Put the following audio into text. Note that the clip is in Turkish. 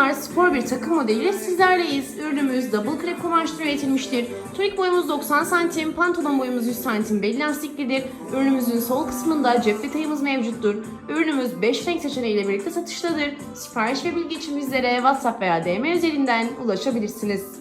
Bayanlar spor bir takım modeliyle sizlerleyiz. Ürünümüz double crepe kumaştan üretilmiştir. Tonik boyumuz 90 cm, pantolon boyumuz 100 cm belli lastiklidir. Ürünümüzün sol kısmında cep detayımız mevcuttur. Ürünümüz 5 renk seçeneğiyle birlikte satıştadır. Sipariş ve bilgi için bizlere WhatsApp veya DM üzerinden ulaşabilirsiniz.